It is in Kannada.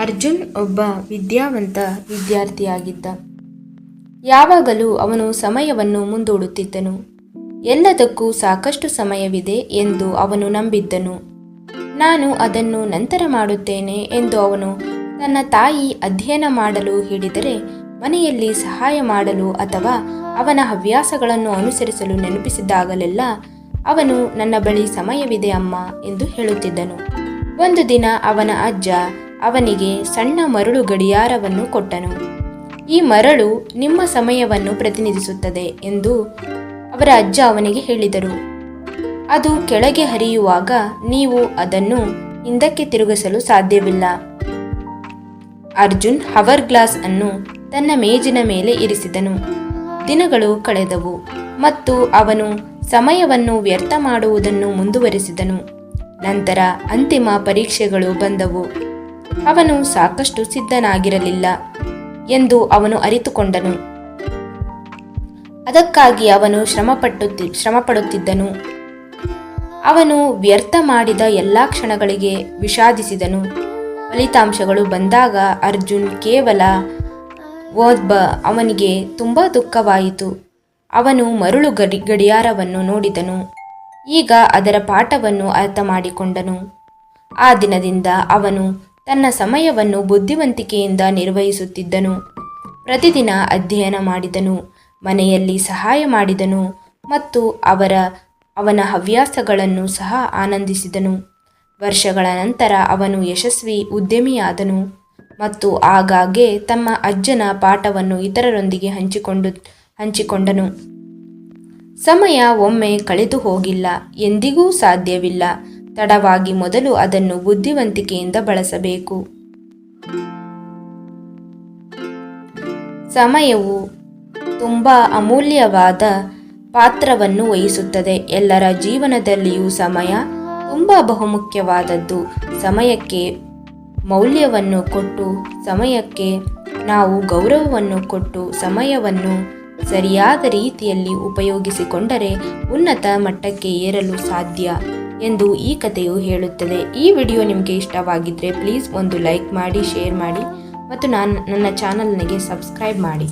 ಅರ್ಜುನ್ ಒಬ್ಬ ವಿದ್ಯಾವಂತ ವಿದ್ಯಾರ್ಥಿಯಾಗಿದ್ದ. ಯಾವಾಗಲೂ ಅವನು ಸಮಯವನ್ನು ಮುಂದೂಡುತ್ತಿದ್ದನು. ಎಲ್ಲದಕ್ಕೂ ಸಾಕಷ್ಟು ಸಮಯವಿದೆ ಎಂದು ಅವನು ನಂಬಿದ್ದನು. ನಾನು ಅದನ್ನು ನಂತರ ಮಾಡುತ್ತೇನೆ ಎಂದು ಅವನು ತನ್ನ ತಾಯಿ ಅಧ್ಯಯನ ಮಾಡಲು ಹೇಳಿದರೆ, ಮನೆಯಲ್ಲಿ ಸಹಾಯ ಮಾಡಲು ಅಥವಾ ಅವನ ಹವ್ಯಾಸಗಳನ್ನು ಅನುಸರಿಸಲು ನೆನಪಿಸಿದಾಗಲೆಲ್ಲ ಅವನು ನನ್ನ ಬಳಿ ಸಮಯವಿದೆ ಅಮ್ಮ ಎಂದು ಹೇಳುತ್ತಿದ್ದನು. ಒಂದು ದಿನ ಅವನ ಅಜ್ಜ ಅವನಿಗೆ ಸಣ್ಣ ಮರಳು ಗಡಿಯಾರವನ್ನು ಕೊಟ್ಟನು. ಈ ಮರಳು ನಿಮ್ಮ ಸಮಯವನ್ನು ಪ್ರತಿನಿಧಿಸುತ್ತದೆ ಎಂದು ಅವರ ಅಜ್ಜ ಅವನಿಗೆ ಹೇಳಿದರು. ಅದು ಕೆಳಗೆ ಹರಿಯುವಾಗ ನೀವು ಅದನ್ನು ಹಿಂದಕ್ಕೆ ತಿರುಗಿಸಲು ಸಾಧ್ಯವಿಲ್ಲ. ಅರ್ಜುನ್ ಹವರ್ ಗ್ಲಾಸ್ ಅನ್ನು ತನ್ನ ಮೇಜಿನ ಮೇಲೆ ಇರಿಸಿದನು. ದಿನಗಳು ಕಳೆದವು ಮತ್ತು ಅವನು ಸಮಯವನ್ನು ವ್ಯರ್ಥ ಮಾಡುವುದನ್ನು ಮುಂದುವರಿಸಿದನು. ನಂತರ ಅಂತಿಮ ಪರೀಕ್ಷೆಗಳು ಬಂದವು. ಅವನು ಸಾಕಷ್ಟು ಸಿದ್ಧನಾಗಿರಲಿಲ್ಲ ಎಂದು ಅವನು ಅರಿತುಕೊಂಡನು. ಅದಕ್ಕಾಗಿ ಅವನು ಶ್ರಮಪಟ್ಟು ಶ್ರಮಪಡುತ್ತಿದ್ದನು. ಅವನು ವ್ಯರ್ಥ ಮಾಡಿದ ಎಲ್ಲಾ ಕ್ಷಣಗಳಿಗೆ ವಿಷಾದಿಸಿದನು. ಫಲಿತಾಂಶಗಳು ಬಂದಾಗ ಅರ್ಜುನ್ ಕೇವಲ ಓದ್ಬ ಅವನಿಗೆ ತುಂಬ ದುಃಖವಾಯಿತು. ಅವನು ಮರುಳು ಗಡಿ ಗಡಿಯಾರವನ್ನು ನೋಡಿದನು. ಈಗ ಅದರ ಪಾಠವನ್ನು ಅರ್ಥ ಮಾಡಿಕೊಂಡನು ಆ ದಿನದಿಂದ ಅವನು ತನ್ನ ಸಮಯವನ್ನು ಬುದ್ಧಿವಂತಿಕೆಯಿಂದ ನಿರ್ವಹಿಸುತ್ತಿದ್ದನು. ಪ್ರತಿದಿನ ಅಧ್ಯಯನ ಮಾಡಿದನು, ಮನೆಯಲ್ಲಿ ಸಹಾಯ ಮಾಡಿದನು ಮತ್ತು ಅವರ, ಅವನ ಹವ್ಯಾಸಗಳನ್ನು ಸಹ ಆನಂದಿಸಿದನು. ವರ್ಷಗಳ ನಂತರ ಅವನು ಯಶಸ್ವಿ ಉದ್ಯಮಿಯಾದನು ಮತ್ತು ಆಗಾಗ್ಗೆ ತಮ್ಮ ಅಜ್ಜನ ಪಾಠವನ್ನು ಇತರರೊಂದಿಗೆ ಹಂಚಿಕೊಂಡು, ಹಂಚಿಕೊಂಡನು. ಸಮಯ ಒಮ್ಮೆ ಕಳೆದು ಹೋಗಿಲ್ಲ ಎಂದಿಗೂ ಸಾಧ್ಯವಿಲ್ಲ. ತಡವಾಗಿ ಮೊದಲು ಅದನ್ನು ಬುದ್ಧಿವಂತಿಕೆಯಿಂದ ಬಳಸಬೇಕು. ಸಮಯವು ತುಂಬ ಅಮೂಲ್ಯವಾದ ಪಾತ್ರವನ್ನು ವಹಿಸುತ್ತದೆ. ಎಲ್ಲರ ಜೀವನದಲ್ಲಿಯೂ ಸಮಯ ತುಂಬ ಬಹುಮುಖ್ಯವಾದದ್ದು. ಸಮಯಕ್ಕೆ ಮೌಲ್ಯವನ್ನು ಕೊಟ್ಟು, ಸಮಯಕ್ಕೆ ನಾವು ಗೌರವವನ್ನು ಕೊಟ್ಟು, ಸಮಯವನ್ನು ಸರಿಯಾದ ರೀತಿಯಲ್ಲಿ ಉಪಯೋಗಿಸಿಕೊಂಡರೆ ಉನ್ನತ ಮಟ್ಟಕ್ಕೆ ಏರಲು ಸಾಧ್ಯ. ಎಂದು ಈ ಕಥೆಯು ಹೇಳುತ್ತದೆ. ಈ ವಿಡಿಯೋ ನಿಮಗೆ ಇಷ್ಟವಾಗಿದ್ದರೆ ಪ್ಲೀಸ್ ಒಂದು ಲೈಕ್ ಮಾಡಿ, ಶೇರ್ ಮಾಡಿ ಮತ್ತು ನಾನು ನನ್ನ ಚಾನಲ್ನಿಗೆ ಸಬ್ಸ್ಕ್ರೈಬ್ ಮಾಡಿ.